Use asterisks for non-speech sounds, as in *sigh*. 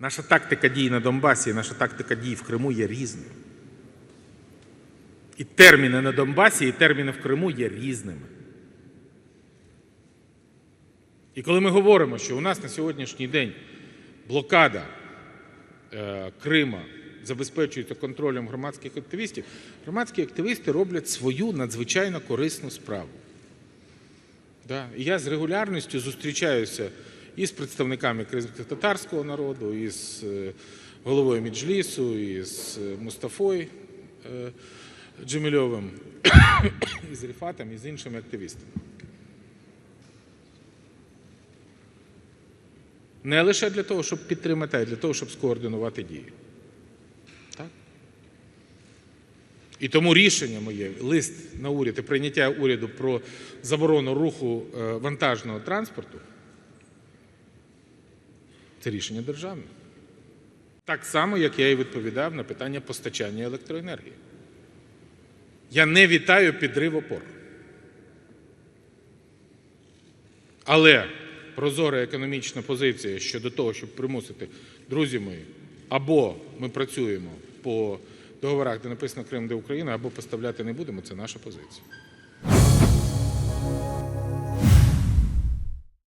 Наша тактика дій на Донбасі і наша тактика дій в Криму є різною. І терміни на Донбасі, і терміни в Криму є різними. І коли ми говоримо, що у нас на сьогоднішній день блокада е, Крима забезпечується контролем громадських активістів, громадські активісти роблять свою надзвичайно корисну справу. Да. І я з регулярністю зустрічаюся і з представниками кримсько-татарського народу, і з е, головою Меджлісу, і з е, Мустафою е, Джемільовим, *coughs* і з Ріфатом, і з іншими активістами. Не лише для того, щоб підтримати, а й для того, щоб скоординувати дії. Так? І тому рішення моє, лист на уряд і прийняття уряду про заборону руху вантажного транспорту це рішення державне. Так само, як я і відповідав на питання постачання електроенергії. Я не вітаю підрив опор. Але прозора економічна позиція щодо того, щоб примусити, друзі мої, або ми працюємо по договорах, де написано Крим, де Україна, або поставляти не будемо, це наша позиція.